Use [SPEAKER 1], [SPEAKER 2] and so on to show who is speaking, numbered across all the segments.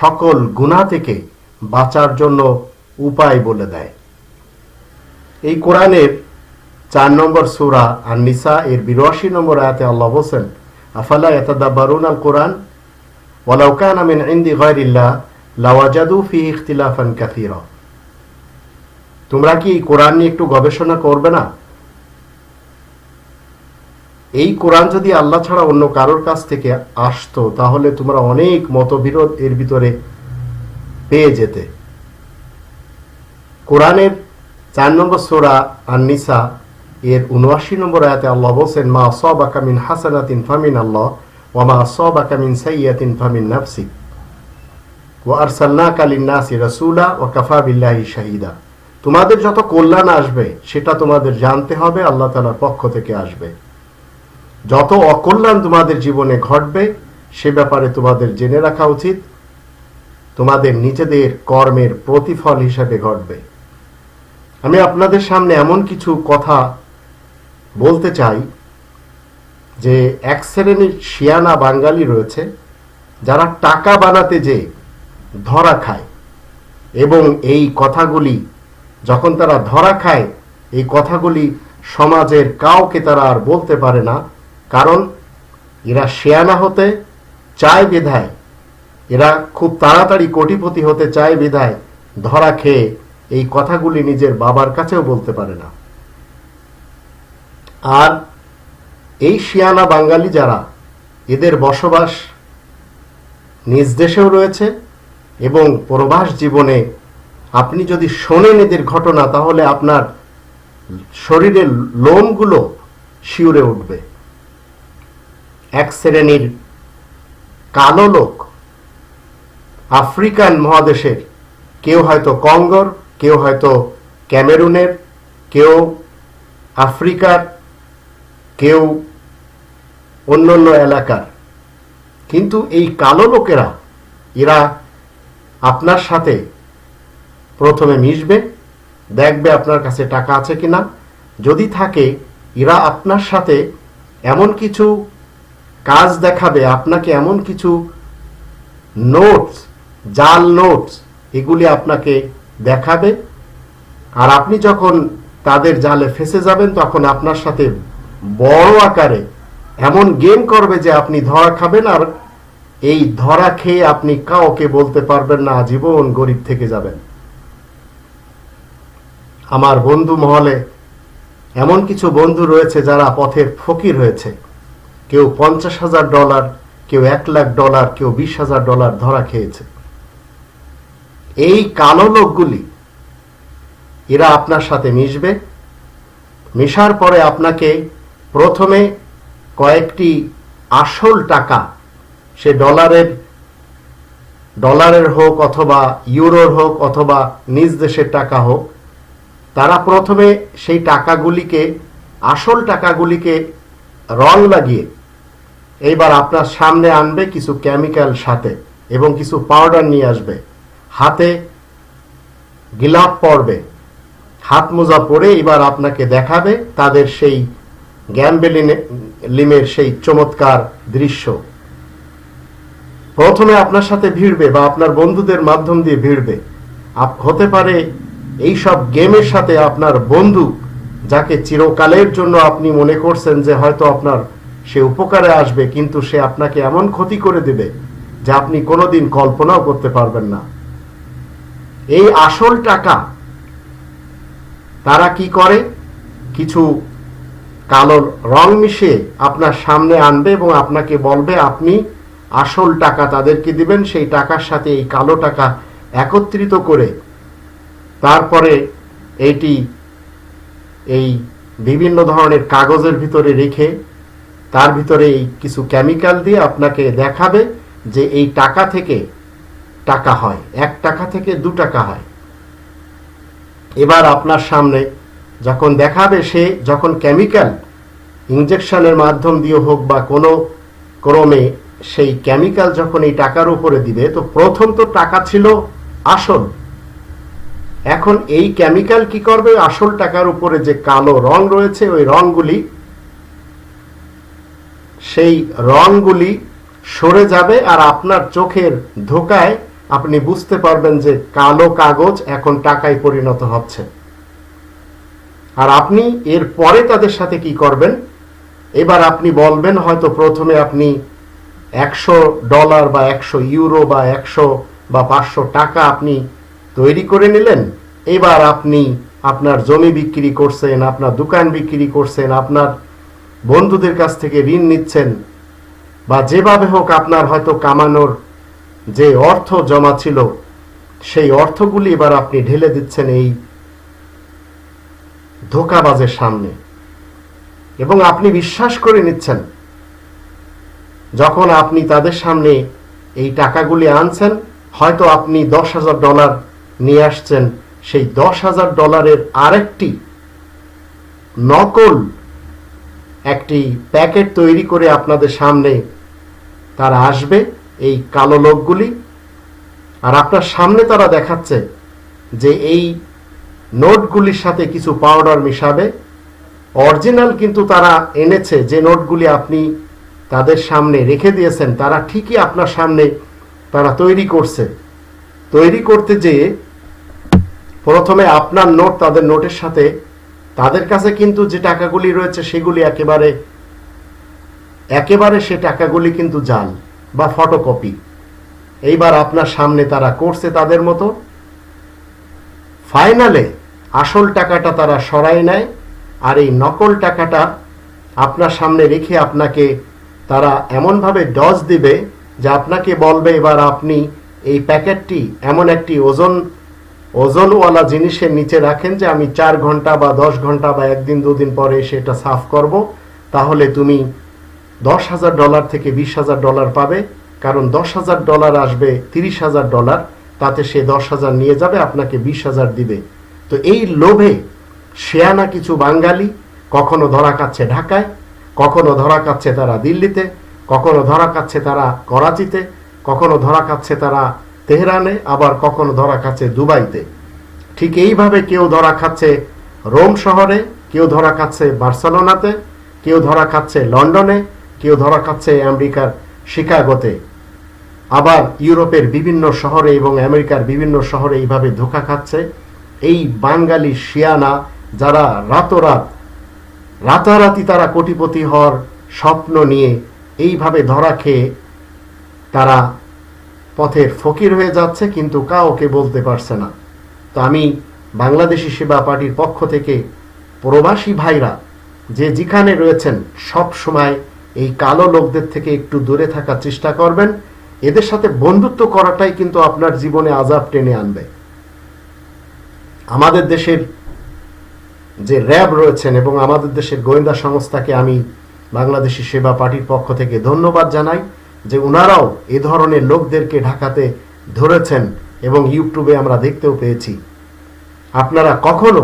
[SPEAKER 1] সকল গুণা থেকে বাঁচার জন্য উপায় বলে দেয়। এই কোরআনের চার নম্বর সুরা আর নিসা এর বিরাশি নম্বর আয়াতে আল্লাহ বলছেন, আফালা ইয়াতাদাব্বারুন আল কোরআন ওয়ালাউ কানা মিন ইনদি গায়রিল্লাহ, লাওয়াজাদু ফি ইখতিলাফান কাসীরা। তোমরা কি কোরআন নিয়ে একটু গবেষণা করবে না? এই কোরআন যদি আল্লাহ ছাড়া অন্য কারোর কাছ থেকে আসতো, তাহলে তোমরা অনেক মতবিরোধ এর ভিতরে পেয়ে যেতে। কোরআনের চার নম্বর সোরা আর নিসা এর উনআশি নম্বর আয়াতে আল্লাহ বলছেন, মা সব আকামিন হাসানাতিন ফামিন আল্লাহ, ওয়া মা সবাকা মিন সাইয়াতিন ফামিন নাফসি ওয়া আরসালনাকা লিন-নাসি রাসূলা ও কাফা বিল্লাহি শাহিদা। তোমাদের যত কল্যাণ আসবে, সেটা তোমাদের জানতে হবে, আল্লাহ তাআলার পক্ষ থেকে আসবে। যত অকল্যাণ তোমাদের জীবনে ঘটবে, সে ব্যাপারে তোমাদের জেনে রাখা উচিত। তোমাদের নিজেদের কর্মের প্রতিফল হিসাবে ঘটবে। আমি আপনাদের সামনে এমন কিছু কথা বলতে চাই, যে এক শ্রেণির শিয়ানা বাঙালি রয়েছে, যারা টাকা বানাতে যে ধরা খায়, এবং এই কথাগুলি, যখন তারা ধরা খায়, এই কথাগুলি সমাজের কাউকে তারা আর বলতে পারে না। কারণ এরা শেয়ানা হতে চায় বিধায়। এরা খুব তাড়াতাড়ি কোটিপতি হতে চায় বিধায়। ধরা খেয়ে এই কথাগুলি নিজের বাবার কাছেও বলতে পারে না। আর এই শিয়ানা বাঙালি যারা, এদের বসবাস নিজ দেশেও রয়েছে এবং প্রবাস জীবনে আপনি যদি শোনেন এদের ঘটনা, তাহলে আপনার শরীরের লোমগুলো শিউরে উঠবে। এক শ্রেণির কালো লোক আফ্রিকান মহাদেশের, কেউ হয়তো কঙ্গর, কেউ হয়তো ক্যামেরুনের, কেউ আফ্রিকার, কেউ অন্য অন্য এলাকার। কিন্তু এই কালো লোকেরা, এরা আপনার সাথে প্রথমে মিশবে, দেখবে আপনার কাছে টাকা আছে কিনা। যদি থাকে, এরা আপনার সাথে এমন কিছু কাজ দেখাবে, আপনাকে এমন কিছু নোটস জাল নোটস এগুলি আপনাকে দেখাবে। আর আপনি যখন তাদের জালে ফেসে যাবেন, তখন আপনার সাথে বড় আকারে এমন গেম করবে যে আপনি ধরা খাবেন, আর এই ধরা খেয়ে আপনি কাউকে বলতে পারবেন না জীবন গরিব থেকে যাবেন। আমার বন্ধু মহলে এমন কিছু বন্ধু রয়েছে যারা পথের ফকির হয়েছে। কেউ পঞ্চাশ হাজার ডলার, কেউ এক লাখ ডলার, কেউ বিশ হাজার ডলার ধরা খেয়েছে। এই কালো লোকগুলি, এরা আপনার সাথে মিশবে। মেশার পরে আপনাকে প্রথমে কয়েকটি আসল টাকা, সে ডলারের ডলারের হোক অথবা ইউরোর হোক অথবা নিজ দেশের টাকা হোক, তারা প্রথমে সেই টাকাগুলিকে, আসল টাকাগুলিকে রং লাগিয়ে এইবার আপনার সামনে আনবে কিছু কেমিক্যাল সাথে এবং কিছু পাউডার নিয়ে আসবে। হাতে গিলাপ পরবে। হাত মোজা পরে এবার আপনাকে দেখাবে তাদের সেই লিমের সেই চমৎকার দৃশ্য। প্রথমে আপনার সাথে ভিড়বে বা আপনার বন্ধুদের মাধ্যম দিয়ে ভিড়বে। হতে পারে এই সব গেমের সাথে আপনার বন্ধু, যাকে চিরকালের জন্য আপনি মনে করছেন যে হয়তো আপনার সে উপকারে আসবে, কিন্তু সে আপনাকে এমন ক্ষতি করে দেবে যে আপনি কোনোদিন কল্পনাও করতে পারবেন না। এই আসল টাকা তারা কি করে? কিছু কালো রং মিশিয়ে আপনার সামনে আনবে এবং আপনাকে বলবে, আপনি আসল টাকা তাদেরকে দিবেন, সেই টাকার সাথে এই কালো টাকা একত্রিত করে। তারপরে এটি এই বিভিন্ন ধরনের কাগজের ভিতরে রেখে তার ভিতরে এই কিছু কেমিক্যাল দিয়ে আপনাকে দেখাবে যে এই টাকা থেকে টাকা হয়। এক টাকা থেকে দু টাকা হয়। এবার আপনার সামনে যখন দেখাবে সে, যখন কেমিক্যাল ইঞ্জেকশনের মাধ্যম দিয়ে হোক বা কোনো ক্রমে সেই কেমিক্যাল যখন এই টাকার উপরে দিবে, তো প্রথম তো টাকা ছিল আসল। এখন এই কেমিক্যাল কি করবে? আসল টাকার উপরে যে কালো রং রয়েছে, ওই রংগুলি সেই রংগুলি সরে যাবে আর আপনার চোখের ধোকায় আপনি বুঝতে পারবেন যে কালো কাগজ এখন টাকায় পরিণত হচ্ছে। আর আপনি এর পরে তাদের সাথে কি করবেন? এবার আপনি বলবেন, হয়তো প্রথমে আপনি একশো ডলার বা একশো ইউরো বা একশো বা পাঁচশো টাকা আপনি তৈরি করে নিলেন। এবার আপনি আপনার জমি বিক্রি করছেন, আপনার দোকান বিক্রি করছেন, আপনার বন্ধুদের কাছ থেকে ঋণ নিচ্ছেন বা যেভাবে হোক আপনার হয়তো কামানোর যে অর্থ জমা ছিল, সেই অর্থগুলি এবার আপনি ঢেলে দিচ্ছেন এই ধোকাবাজের সামনে। এবং আপনি বিশ্বাস করে নিচ্ছেন, যখন আপনি তাদের সামনে এই টাকাগুলি আনছেন, হয়তো আপনি দশ হাজার ডলার নিয়ে আসছেন, সেই দশ হাজার ডলারের আরেকটি নকল একটি প্যাকেট তৈরি করে আপনাদের সামনে তারা আসবে, এই কালো লোকগুলি। আর আপনার সামনে তারা দেখাচ্ছে যে এই নোটগুলির সাথে কিছু পাউডার মিশাবে। অরিজিনাল কিন্তু তারা এনেছে, যে নোটগুলি আপনি তাদের সামনে রেখে দিয়েছেন, তারা ঠিকই আপনার সামনে তারা তৈরি করছে। তৈরি করতে যেয়ে প্রথমে আপনার নোট তাদের নোটের সাথে তাদের কাছে কিন্তু যে টাকাগুলি রয়েছে সেগুলি একেবারে একেবারে সে টাকাগুলি কিন্তু জাল বা ফটোকপি। এইবার আপনার সামনে তারা করছে তাদের মতো। ফাইনালে আসল টাকাটা তারা সরাই নেয় আর এই নকল টাকাটা আপনার সামনে রেখে আপনাকে তারা এমনভাবে ডজ দিবে যে আপনাকে বলবে, এবার আপনি এই প্যাকেটটি এমন একটি ওজন ওজনওয়ালা জিনিসের নিচে রাখেন যে আমি চার ঘণ্টা বা দশ ঘণ্টা বা একদিন, দুদিন পরে সেটা সাফ করব। তাহলে তুমি দশ হাজার ডলার থেকে বিশ হাজার ডলার পাবে, কারণ দশ হাজার ডলার আসবে তিরিশ হাজার ডলার, তাতে সে দশ হাজার নিয়ে যাবে, আপনাকে বিশ হাজার দিবে। তো এই লোভে শেয়ানা কিছু বাঙালি, কখনো ধরা কাচ্ছে ঢাকায়, কখনো ধরা কাচ্ছে তারা দিল্লিতে, কখনো ধরা কাচ্ছে তারা করাচিতে, কখনো ধরা কাচ্ছে তারা তেহরানে আবার কখনো ধরা খাচ্ছে দুবাইতে। ঠিক এইভাবে কেউ ধরা খাচ্ছে রোম শহরে, কেউ ধরা খাচ্ছে বার্সেলোনাতে, কেউ ধরা খাচ্ছে লন্ডনে, কেউ ধরা খাচ্ছে আমেরিকার শিকাগোতে। আবার ইউরোপের বিভিন্ন শহরে এবং আমেরিকার বিভিন্ন শহরে এইভাবে ধোকা খাচ্ছে এই বাঙালি শিয়ানা যারা রাতরাত, রাতারাতি তারা কোটিপতি হওয়ার স্বপ্ন নিয়ে এইভাবে ধরা খেয়ে তারা পথের ফকির হয়ে যাচ্ছে কিন্তু কাউকে বলতে পারছে না। তো আমি বাংলাদেশি সেবা পার্টির পক্ষ থেকে প্রবাসী ভাইরা যে যেখানে রয়েছেন সব সময় এই কালো লোকদের থেকে একটু দূরে থাকার চেষ্টা করবেন। এদের সাথে বন্ধুত্ব করাটাই কিন্তু আপনার জীবনে আজাব টেনে আনবে। আমাদের দেশের যে র্যাব রয়েছেন এবং আমাদের দেশের গোয়েন্দা সংস্থাকে আমি বাংলাদেশি সেবা পার্টির পক্ষ থেকে ধন্যবাদ জানাই। যে ওনারাও এ ধরনের লোকদেরকে ঢাকাতে ধরেছেন এবং ইউটিউবে আমরা দেখতেও পেয়েছি। আপনারা কখনো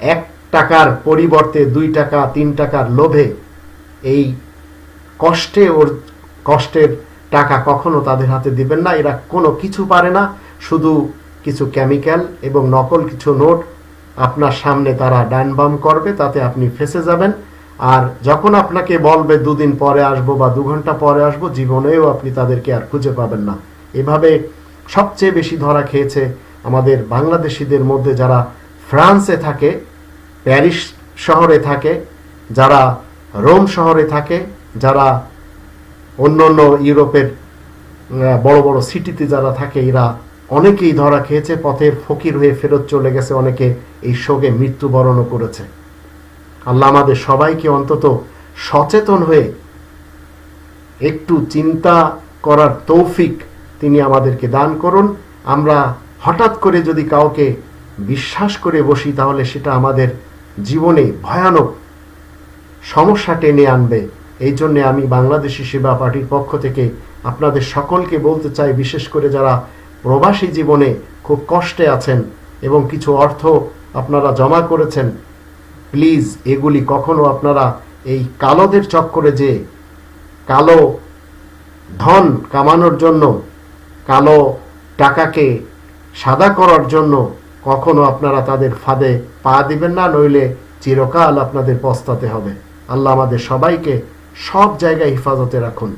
[SPEAKER 1] এক টাকার পরিবর্তে দুই টাকা, তিন টাকার লোভে এই কষ্টে ওর কষ্টের টাকা কখনো তাদের হাতে দিবেন না? এরা কোনো কিছু পারে না, শুধু কিছু কেমিক্যাল এবং নকল কিছু নোট আপনার সামনে তারা ডান বাম করবে, তাতে আপনি ফেসে যাবেন। আর যখন আপনাকে বলবে দুদিন পরে আসব বা দু ঘণ্টা পরে আসব, জীবনেও আপনি তাদেরকে আর খুঁজে পাবেন না। এভাবে সবচেয়ে বেশি ধরা খেয়েছে আমাদের বাংলাদেশিদের মধ্যে যারা ফ্রান্সে থাকে, প্যারিস শহরে থাকে, যারা রোম শহরে থাকে, যারা অন্য অন্য ইউরোপের বড় বড় সিটিতে যারা থাকে, এরা অনেকেই ধরা খেয়েছে, পথের ফকির হয়ে ফেরত চলে গেছে, অনেকে এই শোকে মৃত্যুবরণও করেছে। আল্লাহ আমাদের সবাইকে অন্তত সচেতন হয়ে একটু চিন্তা করার তৌফিক তিনি আমাদেরকে দান করুন। আমরা হঠাৎ করে যদি কাউকে বিশ্বাস করে বসি, তাহলে সেটা আমাদের জীবনে ভয়ানক সমস্যা টেনে আনবে। এই জন্যে আমি বাংলাদেশি সেবা পার্টির পক্ষ থেকে আপনাদের সকলকে বলতে চাই, বিশেষ করে যারা প্রবাসী জীবনে খুব কষ্টে আছেন এবং কিছু অর্থ আপনারা জমা করেছেন প্লিজ এগুলি কখনো আপনারা এই কালোদের চক্করে যে কালো ধন কামানোর জন্য, কালো টাকাকে সাদা করার জন্য কখনো আপনারা তাদের ফাঁদে পা দিবেন না, নইলে চিরকাল আপনাদের পস্তাতে হবে। আল্লাহ আমাদের সবাইকে সব জায়গায় হেফাজতে রাখুন।